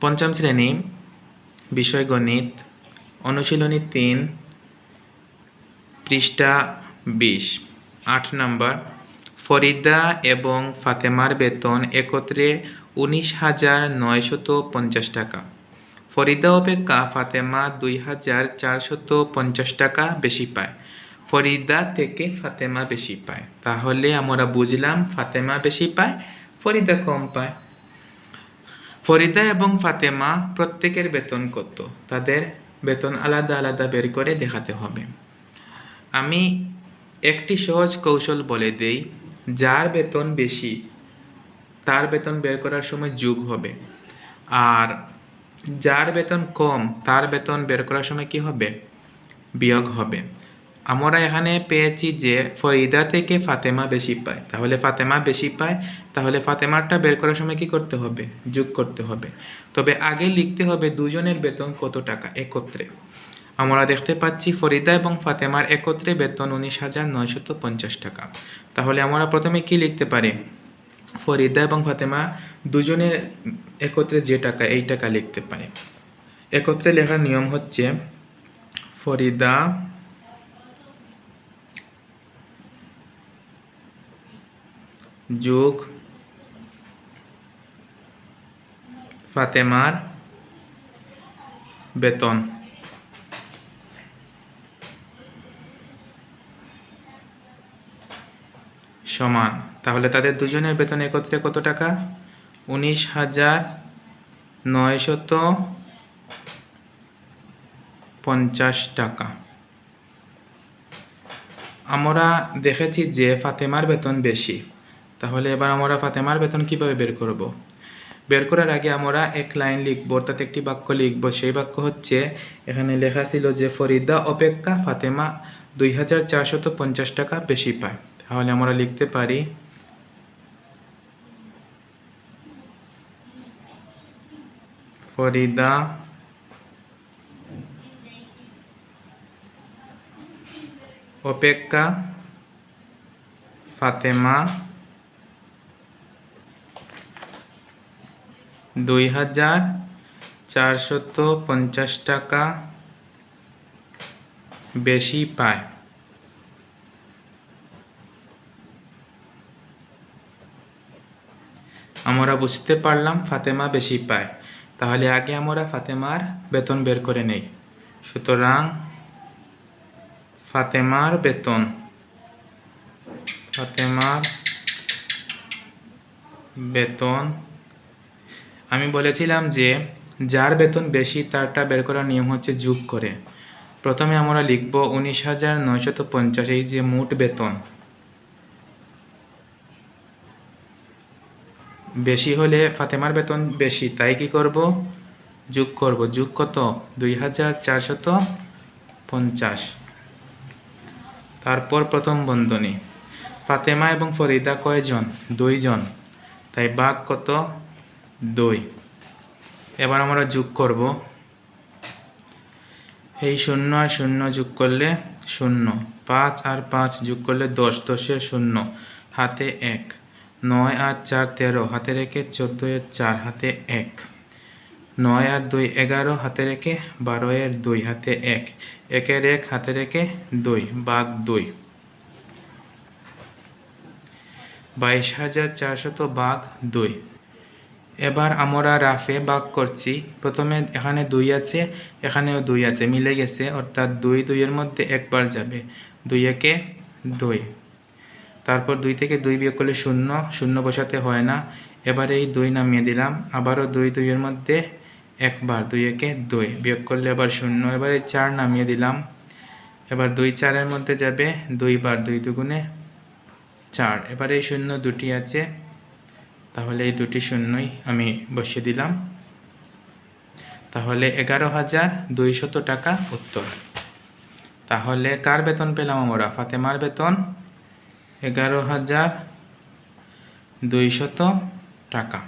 পঞ্চম শ্রেণি, বিষয় গণিত, অনুশীলনী তিন, পৃষ্ঠা বিশ। আট নম্বর, ফরিদা এবং ফাতেমার বেতন একত্রে উনিশ হাজার নয়শত পঞ্চাশ টাকা। ফরিদা অপেক্ষা ফাতেমা দুই হাজার চারশত পঞ্চাশ টাকা বেশি পায়। ফরিদা থেকে ফাতেমা বেশি পায়। তাহলে আমরা বুঝলাম ফাতেমা বেশি পায়, ফরিদা কম পায়। ফরিদা এবং ফাতেমা প্রত্যেকের বেতন কত? তাদের বেতন আলাদা আলাদা বের করে দেখাতে হবে। আমি একটি সহজ কৌশল বলে দেই, যার বেতন বেশি, তার বেতন বের করার সময় যোগ হবে। আর যার বেতন কম, তার বেতন বের করার সময় কি হবে? বিয়োগ হবে। আমরা এখানে পেয়েছি যে ফরিদা থেকে ফাতেমা বেশি পায়। তাহলে ফাতেমা বেশি পায়, তাহলে ফাতেমারটা বের করার সময় কি করতে হবে? যোগ করতে হবে। তবে আগে লিখতে হবে দুজনের বেতন কত টাকা একত্রে। আমরা দেখতে পাচ্ছি ফরিদা এবং ফাতেমার একত্রে বেতন উনিশ হাজার নয়শত পঞ্চাশ টাকা। তাহলে আমরা প্রথমে কি লিখতে পারি? ফরিদা এবং ফাতেমা দুজনের একত্রে যে টাকা, এই টাকা লিখতে পারে। একত্রে লেখার নিয়ম হচ্ছে ফরিদা যোগ ফাতেমার বেতন। সমান। তাহলে তাদের দুজনের বেতন একত্রে কত টাকা? উনিশ হাজার নয়শত পঞ্চাশ টাকা। আমরা দেখেছি যে ফাতেমার বেতন বেশি। তাহলে এবার আমরা ফাতেমার বেতন কীভাবে বের করব? বের করার আগে আমরা এক লাইন লিখব, অর্থাৎ একটি বাক্য লিখব। সেই বাক্য হচ্ছে, এখানে লেখা ছিল যে, ফরিদা, অপেক্ষা, ফাতেমা দুই হাজার চারশত পঞ্চাশ টাকা বেশি পায়। তাহলে আমরা লিখতে পারি, ফরিদা, অপেক্ষা, ফাতেমা দুই হাজার চারশত পঞ্চাশ টাকা বেশি পায়। আমরা বুঝতে পারলাম ফাতেমা বেশি পায়। তাহলে আগে আমরা ফাতেমার বেতন বের করে নেই। সুতরাং ফাতেমার বেতন ফাতেমার বেতন আমি বলেছিলাম যে, যার বেতন বেশি তারটা বের করার নিয়ম হচ্ছে যোগ করে। প্রথমে আমরা লিখব উনিশ হাজার নয়শত পঞ্চাশ, এই যে মোট বেতন। বেশি হলে ফাতেমার বেতন বেশি, তাই কি করব? যোগ করব। যোগ কত? দুই হাজার চারশত পঞ্চাশ। তারপর প্রথম বন্ধনী। ফাতেমা এবং ফরিদা কয়জন? দুইজন। তাই বাঘ কত? দুই। এবার আমরা যোগ করব। এই শূন্য আর শূন্য যোগ করলে শূন্য। পাঁচ আর পাঁচ যোগ করলে দশ। দশের শূন্য। হাতে এক। নয় আর চার তেরো। হাতে রেখে চোদ্দ এর চার। হাতে এক। নয় আর দুই এগারো। হাতে রেখে বারো এর দুই। হাতে এক। একের এক। হাতে রেখে দুই। বাঘ দুই। বাইশ হাজার চারশত বাঘ দুই। এবার আমরা রাফে বাক করছি। প্রথমে এখানে দুই আছে, এখানেও দুই আছে, মিলে গেছে। অর্থাৎ দুই, দুইয়ের মধ্যে একবার যাবে। দুই একে দুই। তারপর দুই থেকে দুই বিয়োগ করলে শূন্য শূন্য বসাতে হয় না। এবার এই দুই নামিয়ে দিলাম। আবারও দুই, দুইয়ের মধ্যে একবার, দুই একে দুই বিয়োগ করলে আবার শূন্য। এবার এই চার নামিয়ে দিলাম। এবার দুই চারের মধ্যে যাবে দুইবার, দুই দুগুণে চার। এবার এই শূন্য দুটি আছে। তাহলে এই দুটি শূন্যই আমি বসিয়ে দিলাম। তাহলে এগারো হাজার দুইশত টাকা উত্তর। তাহলে কার বেতন পেলাম আমরা? ফাতেমার বেতন এগারো হাজার দুইশত টাকা।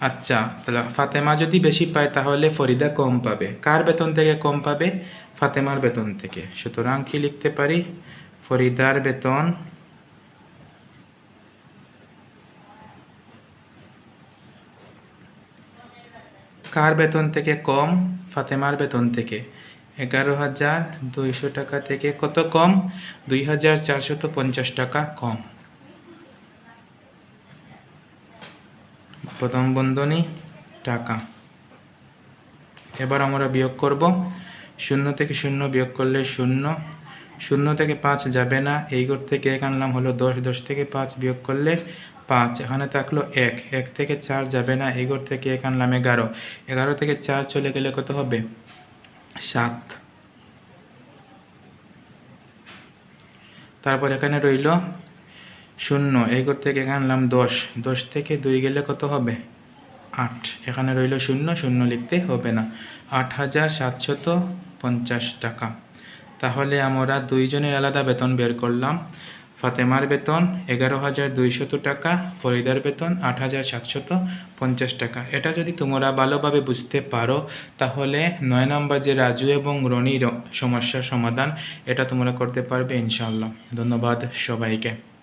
আচ্ছা তাহলে ফাতেমা যদি বেশি পায় তাহলে ফরিদা কম পাবে। কার বেতন থেকে কম পাবে? ফাতেমার বেতন থেকে। সুতরাং কি লিখতে পারি? ফরিদার বেতন কার বেতন থেকে কম? ফাতেমার বেতন থেকে। এগারো হাজার দুইশো টাকা থেকে কত কম? দুই হাজার চারশত পঞ্চাশ টাকা কম। প্রথম বন্ধনী, টাকা। এবার আমরা বিয়োগ করব। শূন্য থেকে শূন্য বিয়োগ করলে শূন্য। শূন্য থেকে পাঁচ যাবে না। এই ঘর থেকে এক আনলাম হলো দশ। দশ থেকে পাঁচ বিয়োগ করলে পাঁচ, এখানে থাকল এক। এক থেকে চার যাবে না, এগোর থেকে এক আনলাম এগারো। এগারো থেকে চার চলে গেলে কত হবে? সাত। তারপর এখানে রইল শূন্য, এগোর থেকে এখানে আনলাম দশ। দশ থেকে দুই গেলে কত হবে? আট। এখানে রইল শূন্য শূন্য লিখতে হবে না। আট হাজার সাতশত পঞ্চাশ টাকা। তাহলে আমরা দুইজনের আলাদা বেতন বের করলাম। ফাতেমার বেতন এগারো হাজার দুইশত টাকা, ফরিদার বেতন আট হাজার সাতশত পঞ্চাশ টাকা। এটা যদি তোমরা ভালোভাবে বুঝতে পারো, তাহলে নয় নম্বর যে রাজু এবং রনির সমস্যার সমাধান, এটা তোমরা করতে পারবে ইনশাল্লাহ ধন্যবাদ সবাইকে।